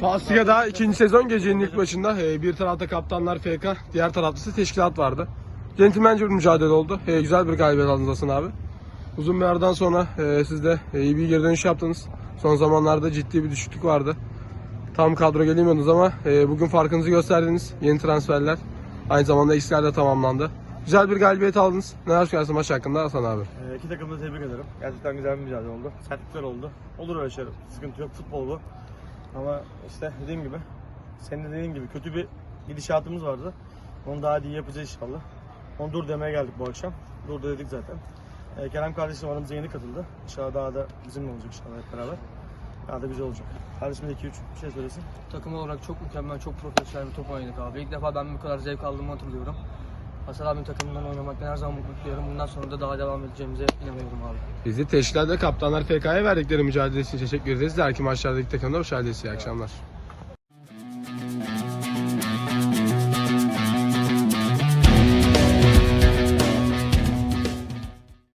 Bundesliga'da ikinci sezon gecenin ilk başında e, bir tarafta kaptanlar FK, diğer tarafta ise teşkilat vardı. Centilmence bir mücadele oldu. E, güzel bir galibiyet aldınız Hasan abi. Uzun bir aradan sonra e, siz de e, iyi bir geri dönüş yaptınız. Son zamanlarda ciddi bir düşüklük vardı. Tam kadro gelemiyordunuz ama e, bugün farkınızı gösterdiniz. Yeni transferler. Aynı zamanda eksiler de tamamlandı. Güzel bir galibiyet aldınız. Neler söylersin maç hakkında Hasan abi? Ee, iki takımı da tebrik ederim. Gerçekten güzel bir mücadele oldu. Sertlikler oldu. Olur öyle şeyler. Sıkıntı yok. Futbol bu. Ama işte dediğim gibi, senin de dediğin gibi kötü bir gidişatımız vardı. Onu daha iyi yapacağız inşallah. Onu dur demeye geldik bu akşam. Dur dedik zaten. Ee, Kerem kardeşim aramıza yeni katıldı. İnşallah daha da bizimle olacak inşallah hep beraber. Daha da güzel olacak. Kardeşim de 2-3 bir şey söylesin. Takım olarak çok mükemmel, çok profesyonel bir top oynadık abi. İlk defa ben bu kadar zevk aldığımı hatırlıyorum. Hasan abinin takımından oynamaktan her zaman mutluluk duyuyorum. Bundan sonra da daha devam edeceğimize inanıyorum abi. Biz de teşkilatta kaptanlar FK'ya verdikleri mücadele için teşekkür ederiz. Diğer maçlardaki takımda başarılı İyi akşamlar.